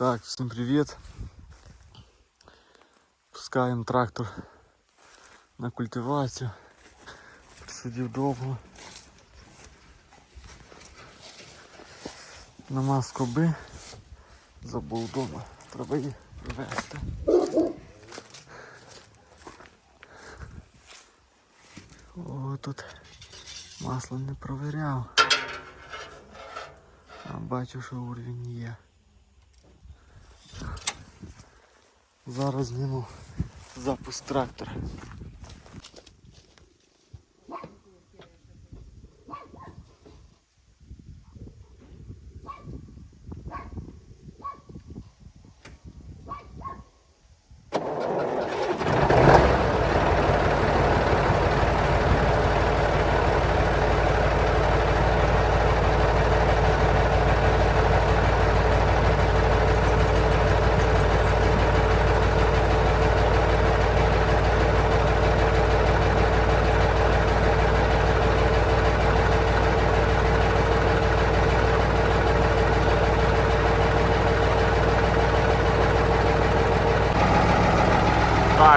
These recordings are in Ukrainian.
Так, всім привіт. Пускаємо трактор на культивацію. Сидів довго. Нема скоби. Забув вдома. Треба її привезти. О, тут масло не провіряв. А бачу, що уровень є. Зараз зніму запуск трактора.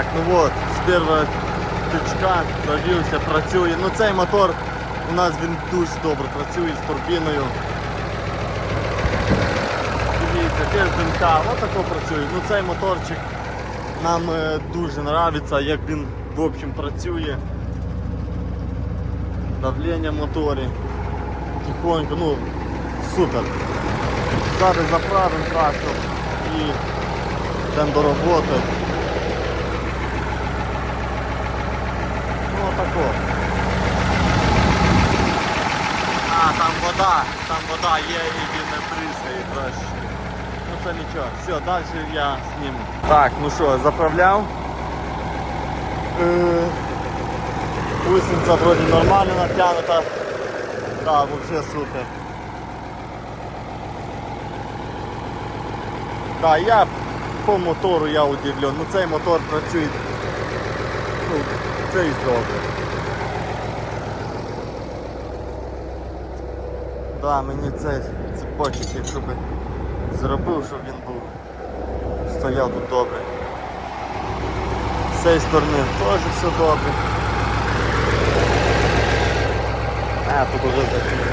Так, ну от, з першого тичка завівся, працює. Ну цей мотор у нас він дуже добре працює з турбіною. Дивіться, теж димка, отако працює. Ну цей моторчик нам е, дуже подобається, як він в общем працює. Давлення в моторі. Тихонько, ну супер. Зараз заправимо трактор і йдемо до роботи. Отако. А, там вода, там вода є і він не краще. Ну це нічого. Все, далі я зніму. Так, ну що, заправляв. Е, Гусениця вроді нормально натягнута. Так, взагалі супер. Так, я по мотору я удивлен. Ну цей мотор працює ну, це і добре. Да, мені цей цепочок, якщо би зробив, щоб він був стояв тут добре. З сторони теж все добре. А, тут уже закрито.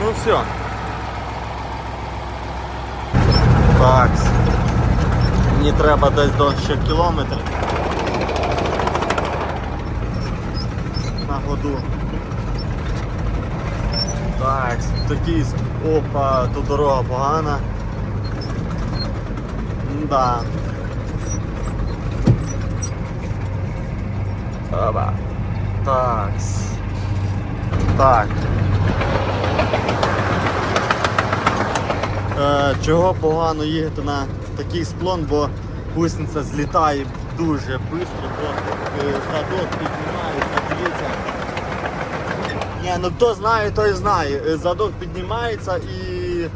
Ну все. Так. Мені треба десь до ще кілометр. На году. Так, такий опа, тут дорога погана. Да. Опа. Так. Так. Е, чого погано їхати на такий склон, бо гусениця злітає дуже швидко, е, задок піднімається, дивіться. Ні, ну хто знає, той знає. Е, Задок піднімається і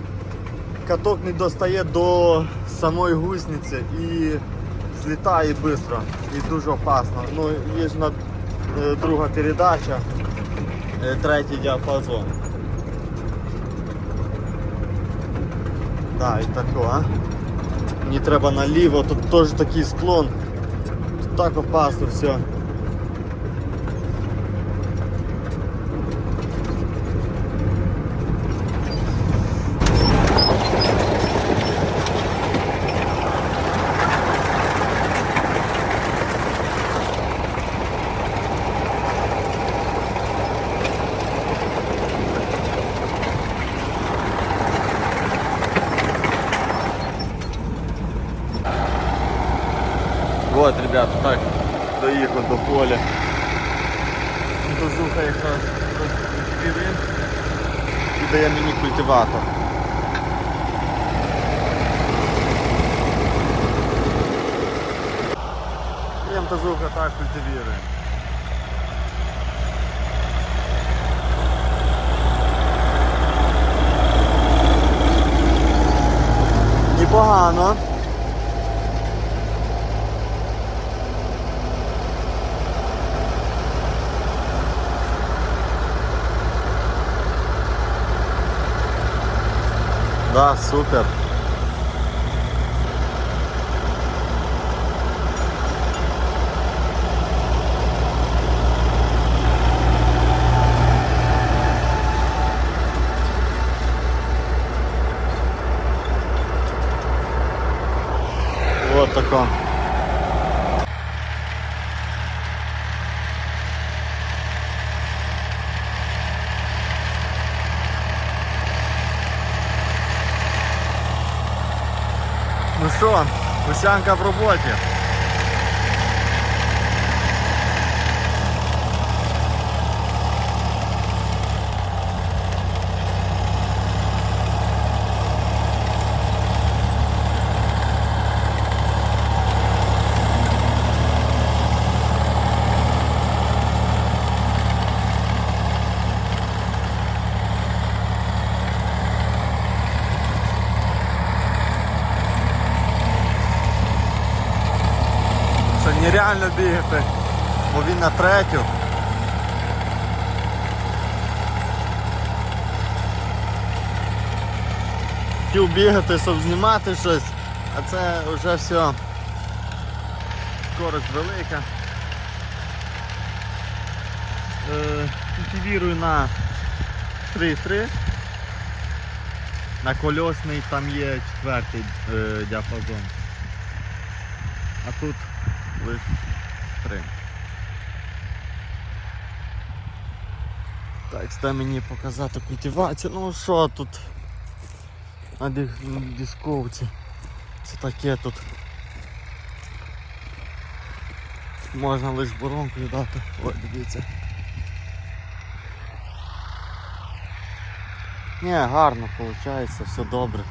каток не достає до самої гусениці і злітає швидко і дуже опасно. Ну, є ж на е, друга передача, е, третій діапазон. Так, і тако, а? Мені треба наліво, тут теж такий склон. Тут так опасно все. Якраз розбірим і дає мені культиватор. І МТЗуха так культивірує. Непогано. Супер. тако. Ну що, Гусянка в роботі. Це нереально бігати, бо він на третю. Хотів бігати, щоб знімати щось, а це вже все. Скорость велика. Е, Культивірую на 3,3. На кольосний там є четвертий е, діапазон. А тут лише три. Так, стай мені показати культивацію. Ну що тут на дисковці? Це таке тут. Можна лише боронкою дати. Ой, дивіться. Ні, гарно виходить, все добре.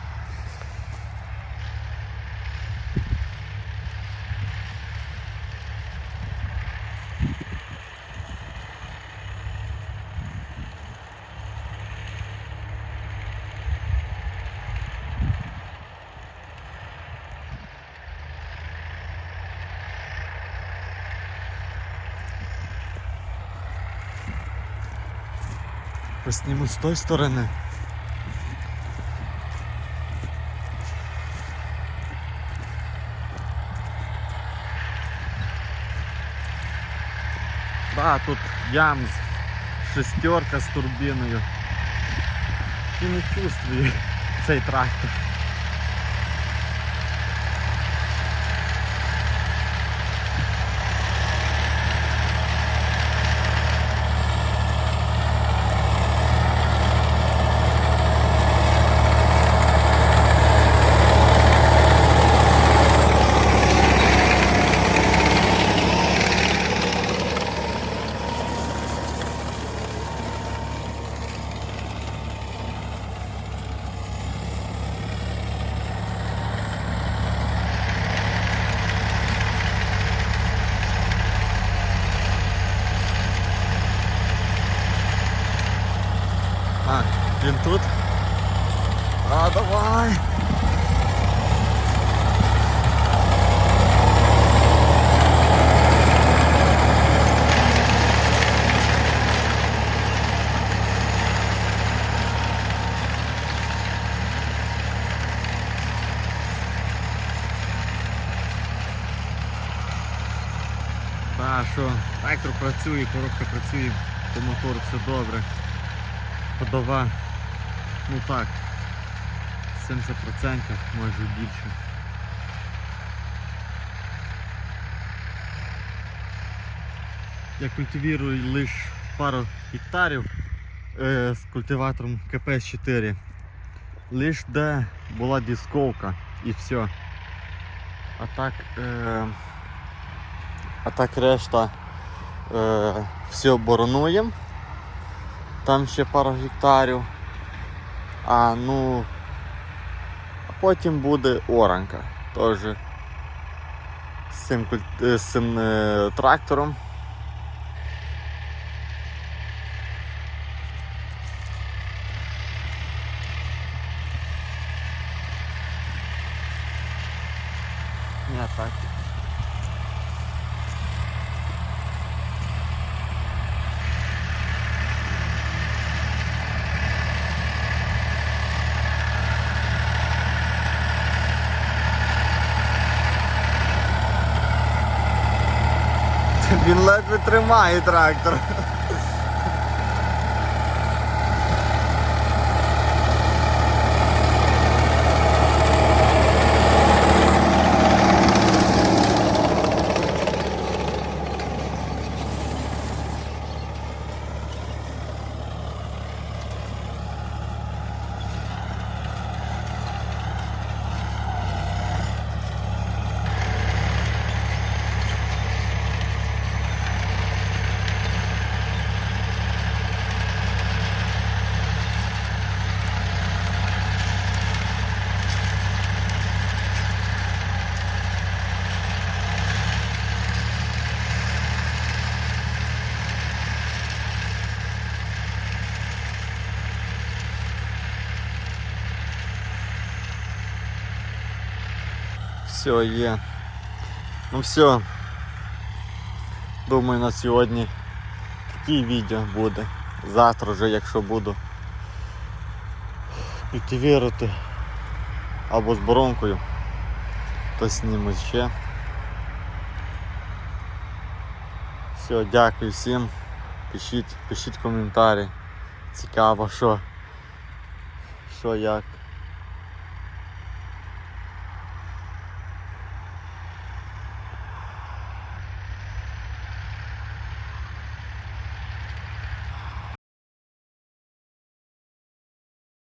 Посніму з тої сторони. Да, тут ямс, шестерка з турбіною. І не чувствую цей трактор. А, він тут? А, давай! Так, що трактор працює, коробка працює, по мотору все добре. Ходова, ну так, 70% може більше. Я культивірую лише пару гектарів е, з культиватором КПС-4. Лише де була дисковка і все. А так, е, а так решта е, все боронуємо. Там ще пару гектарів. А ну а потім буде оранка. Теж з цим, е, з цим е, трактором. Ні, так. Він ледве тримає трактор. Все, є. Ну все. Думаю, на сьогодні таке відео буде. Завтра вже, якщо буду культивірувати або з боронкою, то зніму ще. Все, дякую всім. Пишіть, пишіть коментарі. Цікаво, що, що як.